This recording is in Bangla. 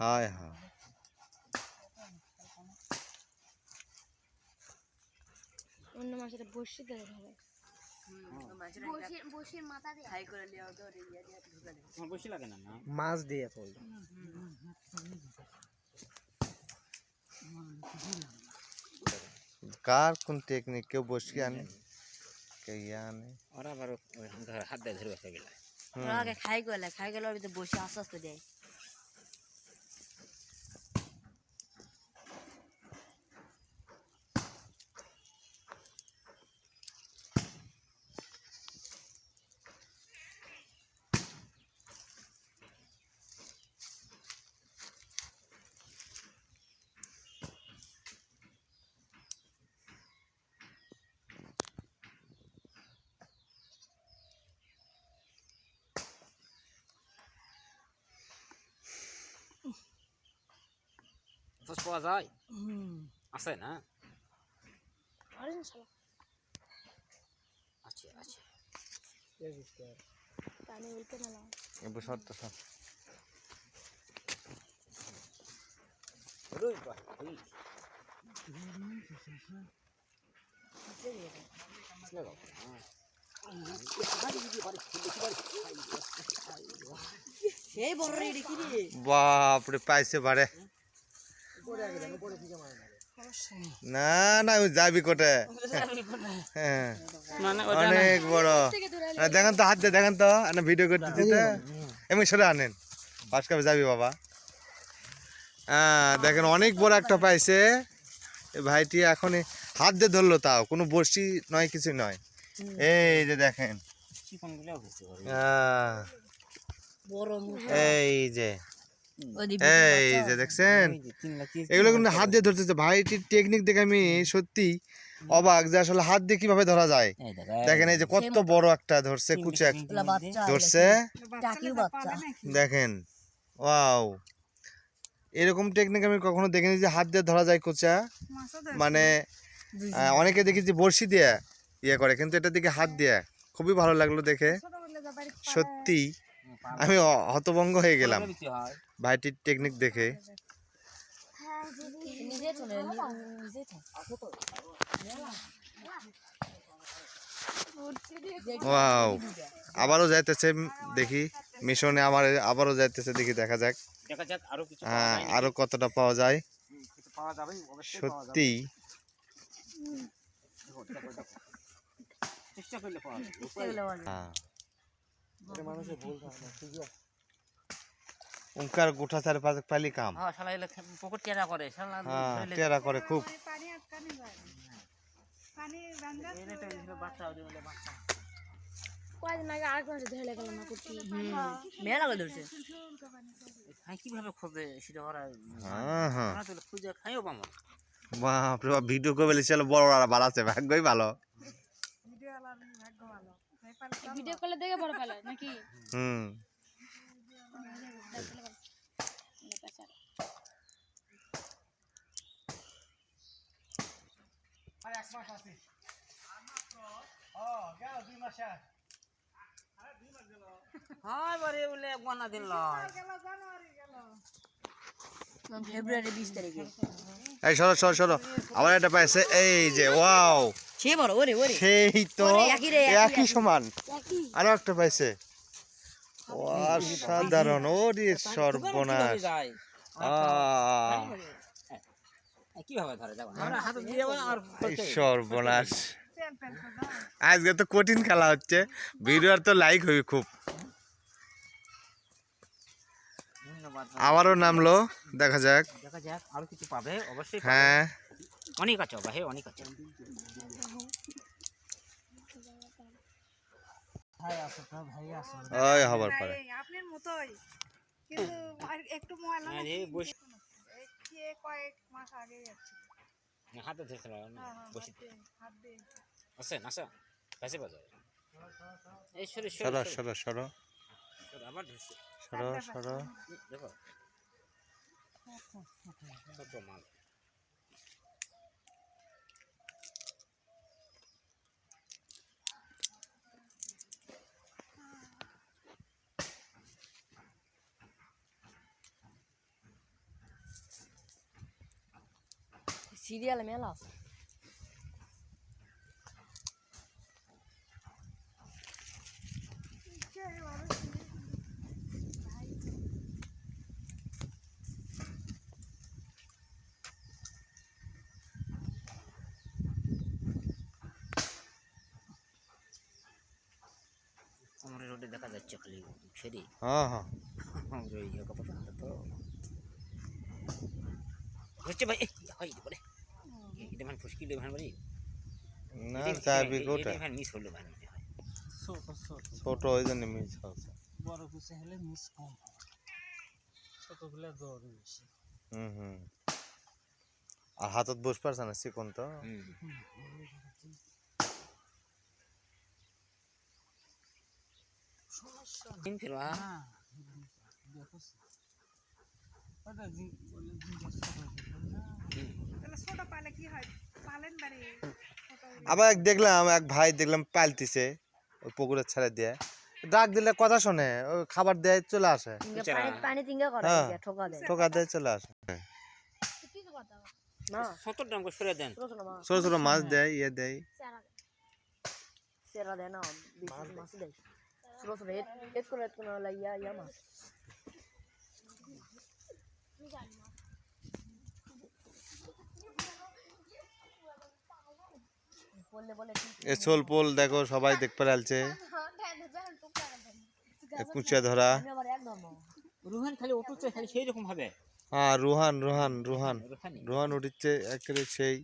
হায় হ্যাঁ অন্য মাছের বসে দেয় ধরে বসির বসির মাথা দিয়ে হাই করে লিয়াও তো ইয়া দিয়ে ঢুকে দেয় তোমার বেশি লাগে না না মাছ দিয়ে পড়ল কার কোন টেকনিক কেউ বসিয়ে আনে কেউ ইয়ে আনে ওরা আবার ওই ধর হাত দিয়ে ধরে বসে গেলে ওরা আগে খাই গেলে খাই গেলে ওর ভিতরে বসে আস্তে আস্তে দেয় ফোস পাওয়া যায় আছে না আরে শালা আছে আছে পানি উল্টে মেলা এবার সর তো সর বাপরে পাইছে বাড়ে না না ওই যাবি কোটে। হ্যাঁ। মানে অনেক বড়। দেখেন তো হাত দিয়ে দেখেন তো ভিডিও করতেছি তো। এমনি সরে আনেন। কাপে যাবি বাবা। হ্যাঁ দেখেন অনেক বড় একটা পাইছে। ভাইটি এখন হাত দিয়ে ধরলো তাও কোনো বড়শি নয় কিছু নয়। এই যে দেখেন। এই যে। এই যে দেখছেন এগুলো কিন্তু হাত দিয়ে ধরতেছে। ভাইটির টেকনিক দেখে আমি সত্যি অবাক যে আসলে হাত দিয়ে কীভাবে ধরা যায়। দেখেন এই যে কত বড় একটা ধরছে কুচে এক- ধরছে? দেখেন। ওয়াও। এরকম টেকনিক আমি কখনো দেখিনি যে হাত দিয়ে ধরা যায় কোচা। মানে অনেকে দেখি যে বড়শি দিয়ে ইয়ে করে কিন্তু এটা দিকে হাত দিয়ে। খুবই ভালো লাগল দেখে। সত্যি আমি হতভঙ্গ হয়ে গেলাম। ভাইটির টেকনিক দেখে। নিজে চলে নিজে ওয়াও। আবারও যাইতেছে দেখি। মিশনে আমার আবারও যাইতেছে দেখি দেখা যাক। দেখা যাক আরও কিছু পাওয়া হ্যাঁ যায়। আরও কতটা পাওয়া যায়। হুম, কিছু পাওয়া পাওয়া যাবে। হ্যাঁ উনকার গোঠা চারে পাঁচ পালি কাম। হ্যাঁ শালা এলে পকেট টেরা করে শালা হ্যাঁ ধরলে- টেরা করে খুব। এলে তো এই বাচ্চা ওদের বলে বাচ্চা। কয়েকদিন আগে আরেক ধরে গেল না কুটি মেলা ধরছে খাই কীভাবে খোঁজে সেটা ওরা হ্যাঁ হ্যাঁ। খুঁজে খাইও বাপরে বাপ ভিডিও করে বলেছি বড় বড় বাড়াচ্ছে ভাগ্যই ভালো। ভিডিও করলে দেখে বড় পেলে নাকি? হুম। হ্যাঁ বারে বলে গোনা দিন লয় ফেব্রুয়ারি বিশ তারিখে। এই সরো সরো সরো। আবার একটা পাইছে এই যে ওয়াও। সে বড় ওরে ওরে। সেই তো একই সমান। আরও একটা পাইছে। অসাধারণ ওরে সর্বনাশ। যায়। আহ, কীভাবে ধরে যাব আমরা হাতে দিয়ে যাব আর এই সর্বনাশ। আজকে তো কঠিন খেলা হচ্ছে। ভিডিও আর তো লাইক হইবে খুব। আবারও নামলো দেখা যাক। দেখা যাক আরও কিছু পাবে। অবশ্যই হ্যাঁ। অনেক আছে অনেক আছে। ওই হবার পরে। আপনার মতোই। কিন্তু একটু ময়লা রে বসে এই কে কয়েক মাস আগে যাচ্ছে। হাতে ধরেছিল হ্যাঁ হ্যাঁ বসে। হাত দিয়ে দিয়ে আসেন আসা কাছে বাজার এই সরে সরো সরে সরো। সরো সরে। আবার ধরছে। সরো সরো। দেখো। ছোট মাল। সিরিয়ালে মেলা আছে আমার রোডে দেখা যাচ্ছে খালি ফেরি হ্যাঁ হ্যাঁ ওই কথা তো হচ্ছে ভাই হয় বলে এটা ফুসকি লে ভান বাড়ি না চাবি কোটা ভান মিস হলো ভান হয়। ছোট ছোট ছোট। ওই জন্য মিস হচ্ছে। বড় কুচে হলে মিস কম হয়। ছোটগুলো দৌড় বেশি। হুম হুম। আর হাতত বস পারছে না চিকন তো? সমস্যা তিন ফেরবা দেখো। আবার এক দেখলাম এক ভাই দেখলাম পালতিছে ওই পুকুরের ছেড়ে দিয়ে। ডাক দিলে কথা শোনে ওই খাবার দেয় চলে আসে। পানি পানি করে হ্যাঁ। ঠোকা দেয়। চলে আসে। ছোট ছোট মাছ দেয় ইয়ে দেয়। সেরা দেয়। না মাছ দেয়। ছোট ছোট করে ইয়া ইয়া মাছ আমি জানি না বললে বলে ঠিক এ সোল পোল দেখো সবাই দেখতে পারছে কুচিয়া ধরা। রুহান খালি উঠছে খালি সেই রকম ভাবে। হ্যাঁ রুহান রুহান রুহান। রুহানি রুহান উঠিচ্ছে একেবারে সেই।